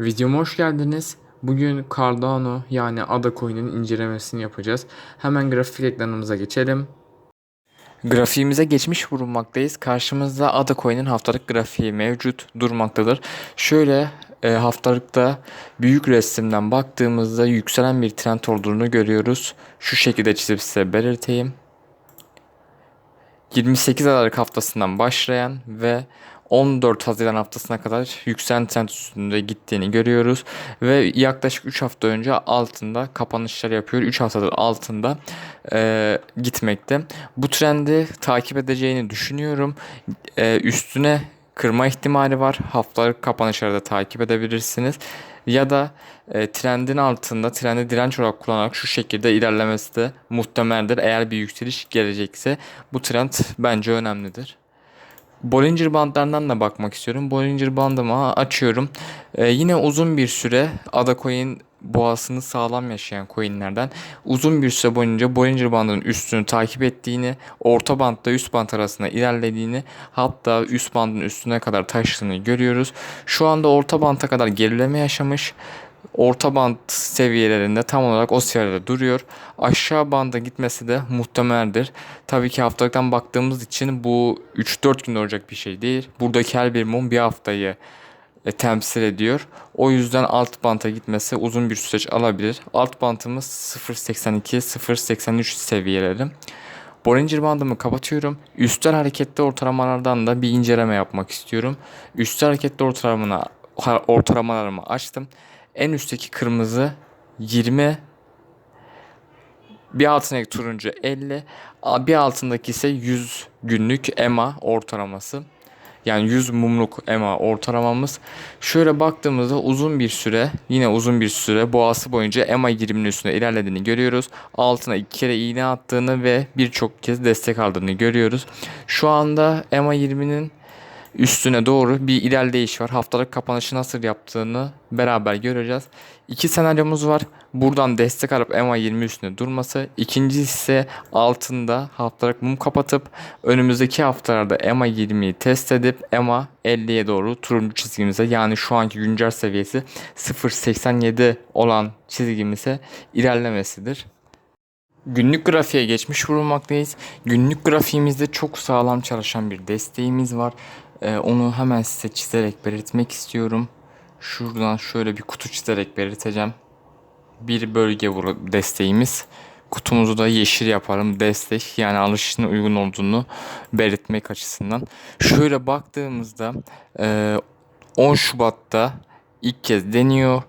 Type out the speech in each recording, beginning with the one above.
Videoma hoş geldiniz. Bugün Cardano yani Ada Coin'in incelemesini yapacağız. Hemen grafik ekranımıza geçelim. Grafiğimize geçmiş bulunmaktayız. Karşımızda Ada Coin'in haftalık grafiği mevcut durmaktadır. Şöyle e, haftalıkta büyük resimden baktığımızda yükselen bir trend olduğunu görüyoruz. Şu şekilde çizip size belirteyim. 28 Aralık haftasından başlayan ve 14 Haziran haftasına kadar yükselen trend üstünde gittiğini görüyoruz. Ve yaklaşık 3 hafta önce altında kapanışlar yapıyor. 3 haftadır altında e, gitmekte. Bu trendi takip edeceğini düşünüyorum. E, üstüne kırma ihtimali var. Haftalık kapanışları da takip edebilirsiniz. Ya da e, trendin altında trendi direnç olarak kullanarak şu şekilde ilerlemesi de muhtemeldir. Eğer bir yükseliş gelecekse bu trend bence önemlidir. Bollinger bandlarından da bakmak istiyorum. Bollinger bandımı açıyorum. Ee, yine uzun bir süre Ada Coin boğasını sağlam yaşayan coinlerden uzun bir süre boyunca Bollinger bandının üstünü takip ettiğini, orta bandla üst band arasında ilerlediğini, hatta üst bandın üstüne kadar taştığını görüyoruz. Şu anda orta banta kadar gerileme yaşamış orta band seviyelerinde tam olarak o seviyede duruyor. Aşağı banda gitmesi de muhtemeldir. Tabii ki haftalıktan baktığımız için bu 3-4 gün olacak bir şey değil. Buradaki her bir mum bir haftayı e, temsil ediyor. O yüzden alt banta gitmesi uzun bir süreç alabilir. Alt bantımız 0.82-0.83 seviyeleri. Bollinger bandımı kapatıyorum. Üstel hareketli ortalamalardan da bir inceleme yapmak istiyorum. Üstel hareketli ortalamana, ortalamalarımı açtım. En üstteki kırmızı 20 bir altındaki turuncu 50 bir altındaki ise 100 günlük EMA ortalaması. Yani 100 mumluk EMA ortalamamız. Şöyle baktığımızda uzun bir süre yine uzun bir süre boğası boyunca EMA 20'nin üstünde ilerlediğini görüyoruz. Altına iki kere iğne attığını ve birçok kez destek aldığını görüyoruz. Şu anda EMA 20'nin üstüne doğru bir ilerleyiş var. Haftalık kapanışı nasıl yaptığını beraber göreceğiz. İki senaryomuz var. Buradan destek alıp EMA 20 üstünde durması. İkincisi ise altında haftalık mum kapatıp önümüzdeki haftalarda EMA 20'yi test edip EMA 50'ye doğru turuncu çizgimize yani şu anki güncel seviyesi 0.87 olan çizgimize ilerlemesidir. Günlük grafiğe geçmiş bulunmaktayız. Günlük grafiğimizde çok sağlam çalışan bir desteğimiz var. Ee, onu hemen size çizerek belirtmek istiyorum. Şuradan şöyle bir kutu çizerek belirteceğim. Bir bölge desteğimiz. Kutumuzu da yeşil yaparım. Destek yani alışışın uygun olduğunu belirtmek açısından. Şöyle baktığımızda 10 e, Şubat'ta ilk kez deniyor.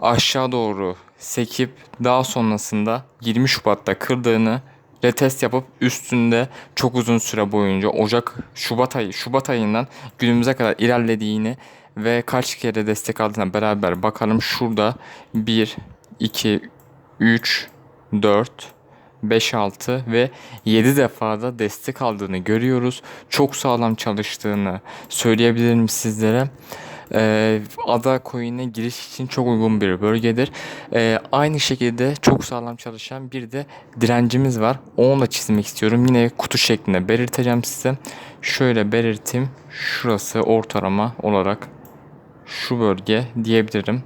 Aşağı doğru sekip daha sonrasında 20 Şubat'ta kırdığını retest yapıp üstünde çok uzun süre boyunca Ocak, Şubat ayı, Şubat ayından günümüze kadar ilerlediğini ve kaç kere destek aldığına beraber bakalım. Şurada 1, 2, 3, 4, 5, 6 ve 7 defada destek aldığını görüyoruz. Çok sağlam çalıştığını söyleyebilirim sizlere e, ada coin'e giriş için çok uygun bir bölgedir. E, aynı şekilde çok sağlam çalışan bir de direncimiz var. Onu da çizmek istiyorum. Yine kutu şeklinde belirteceğim size. Şöyle belirteyim. Şurası ortalama olarak şu bölge diyebilirim.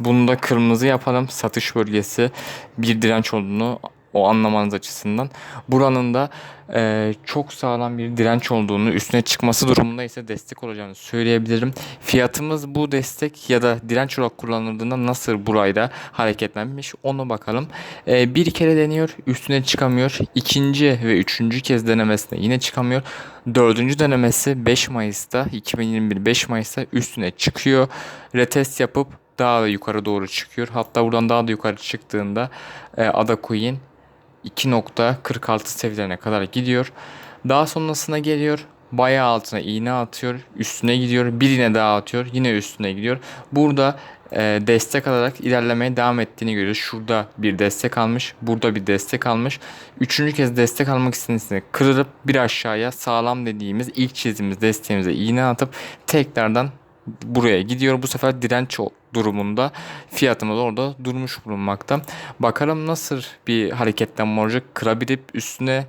Bunu da kırmızı yapalım. Satış bölgesi bir direnç olduğunu o anlamanız açısından. Buranın da e, çok sağlam bir direnç olduğunu, üstüne çıkması durumunda ise destek olacağını söyleyebilirim. Fiyatımız bu destek ya da direnç olarak kullanıldığında nasıl burayda hareketlenmiş onu bakalım. E, bir kere deniyor, üstüne çıkamıyor. İkinci ve üçüncü kez denemesinde yine çıkamıyor. Dördüncü denemesi 5 Mayıs'ta, 2021 5 Mayıs'ta üstüne çıkıyor. Retest yapıp daha da yukarı doğru çıkıyor. Hatta buradan daha da yukarı çıktığında e, Ada Coin 2.46 seviyelerine kadar gidiyor. Daha sonrasına geliyor. Bayağı altına iğne atıyor. Üstüne gidiyor. Bir iğne daha atıyor. Yine üstüne gidiyor. Burada e, destek alarak ilerlemeye devam ettiğini görüyoruz. Şurada bir destek almış. Burada bir destek almış. Üçüncü kez destek almak istediğinde kırılıp bir aşağıya sağlam dediğimiz ilk çizdiğimiz desteğimize iğne atıp tekrardan buraya gidiyor. Bu sefer direnç durumunda fiyatımız orada durmuş bulunmakta. Bakalım nasıl bir hareketlenme olacak. Kırabilip üstüne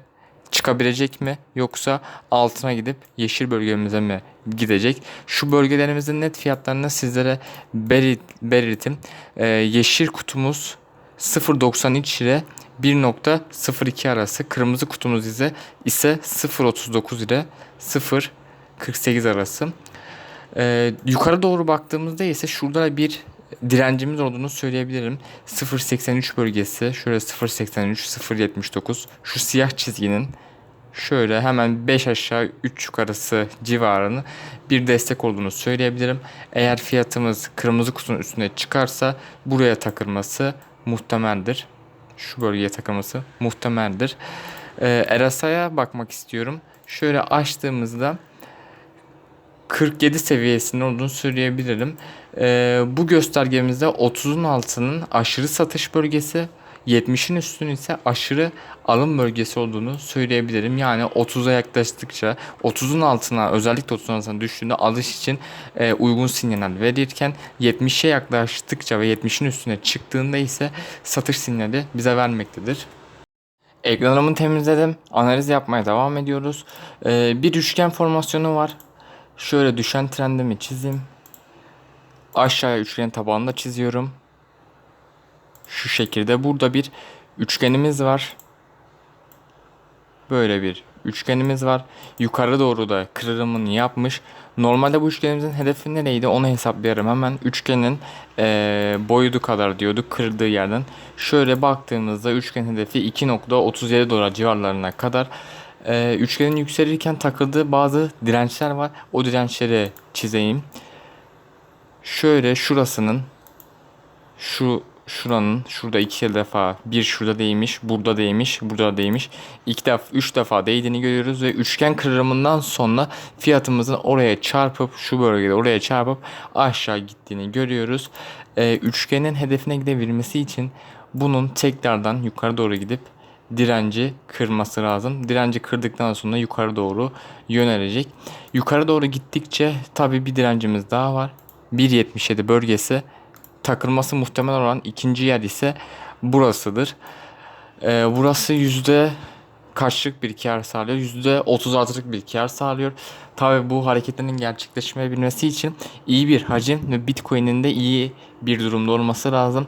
çıkabilecek mi yoksa altına gidip yeşil bölgemize mi gidecek? Şu bölgelerimizin net fiyatlarını sizlere belirt, belirttim. Ee, yeşil kutumuz 0.93 ile 1.02 arası. Kırmızı kutumuz ise ise 0.39 ile 0.48 arası. Ee, yukarı doğru baktığımızda ise şurada bir direncimiz olduğunu söyleyebilirim. 0.83 bölgesi, şöyle 0.83, 0.79 şu siyah çizginin şöyle hemen 5 aşağı 3 yukarısı civarını bir destek olduğunu söyleyebilirim. Eğer fiyatımız kırmızı kutunun üstüne çıkarsa buraya takılması muhtemeldir. Şu bölgeye takılması muhtemeldir. Ee, RSI'ya bakmak istiyorum. Şöyle açtığımızda 47 seviyesinde olduğunu söyleyebilirim. Ee, bu göstergemizde 30'un altının aşırı satış bölgesi, 70'in üstünün ise aşırı alım bölgesi olduğunu söyleyebilirim. Yani 30'a yaklaştıkça 30'un altına özellikle 30'un altına düştüğünde alış için e, uygun sinyaller verirken 70'e yaklaştıkça ve 70'in üstüne çıktığında ise satış sinyali bize vermektedir. Ekranımı temizledim. Analiz yapmaya devam ediyoruz. Ee, bir üçgen formasyonu var. Şöyle düşen trendimi çizeyim. Aşağıya üçgen tabanında çiziyorum. Şu şekilde burada bir üçgenimiz var. Böyle bir üçgenimiz var. Yukarı doğru da kırılımını yapmış. Normalde bu üçgenimizin hedefi nereydi onu hesaplayarım hemen. Üçgenin eee boyutu kadar diyorduk kırdığı yerden. Şöyle baktığımızda üçgen hedefi 2.37 dolar civarlarına kadar. Eee üçgenin yükselirken takıldığı bazı dirençler var. O dirençleri çizeyim. Şöyle şurasının şu şuranın şurada iki defa bir şurada değmiş, burada değmiş, burada değmiş. iki defa, üç defa değdiğini görüyoruz ve üçgen kırılımından sonra fiyatımızın oraya çarpıp şu bölgede oraya çarpıp aşağı gittiğini görüyoruz. Ee, üçgenin hedefine gidebilmesi için bunun tekrardan yukarı doğru gidip direnci kırması lazım. Direnci kırdıktan sonra yukarı doğru yönelecek. Yukarı doğru gittikçe tabi bir direncimiz daha var. 1.77 bölgesi takılması muhtemel olan ikinci yer ise burasıdır. Ee, burası yüzde kaçlık bir kar sağlıyor? Yüzde 36'lık bir kar sağlıyor. Tabi bu hareketlerin gerçekleşmeyebilmesi için iyi bir hacim ve Bitcoin'in de iyi bir durumda olması lazım.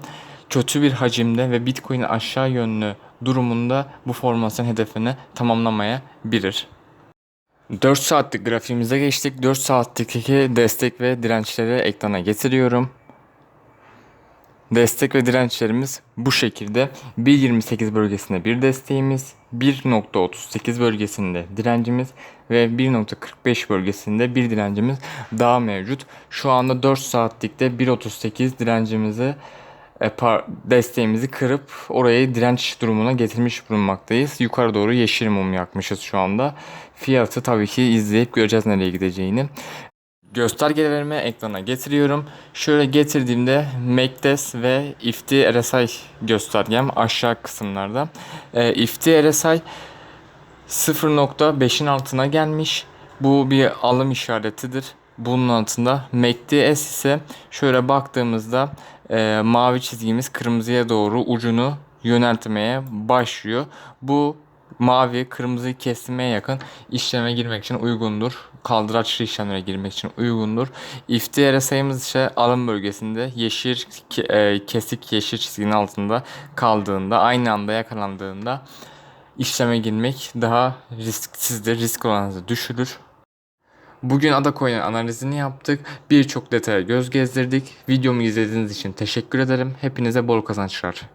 Kötü bir hacimde ve Bitcoin aşağı yönlü durumunda bu formasyon hedefini tamamlamayabilir. 4 saatlik grafiğimize geçtik. 4 saatlikteki destek ve dirençleri ekrana getiriyorum. Destek ve dirençlerimiz bu şekilde. 1.28 bölgesinde bir desteğimiz, 1.38 bölgesinde direncimiz ve 1.45 bölgesinde bir direncimiz daha mevcut. Şu anda 4 saatlikte 1.38 direncimizi desteğimizi kırıp orayı direnç durumuna getirmiş bulunmaktayız. Yukarı doğru yeşil mum yakmışız şu anda. Fiyatı tabii ki izleyip göreceğiz nereye gideceğini. Göstergelerimi ekrana getiriyorum. Şöyle getirdiğimde MACDES ve IFTI RSI göstergem aşağı kısımlarda. E, IFTI RSI 0.5'in altına gelmiş. Bu bir alım işaretidir. Bunun altında MACD S ise şöyle baktığımızda e, mavi çizgimiz kırmızıya doğru ucunu yöneltmeye başlıyor. Bu mavi kırmızıyı kesmeye yakın işleme girmek için uygundur. Kaldıraçlı işlemlere girmek için uygundur. İftihara sayımız ise alım bölgesinde yeşil e, kesik yeşil çizginin altında kaldığında aynı anda yakalandığında işleme girmek daha risksizdir. Risk oranınızı düşürür. Bugün Adacoin analizini yaptık. Birçok detaya göz gezdirdik. Videomu izlediğiniz için teşekkür ederim. Hepinize bol kazançlar.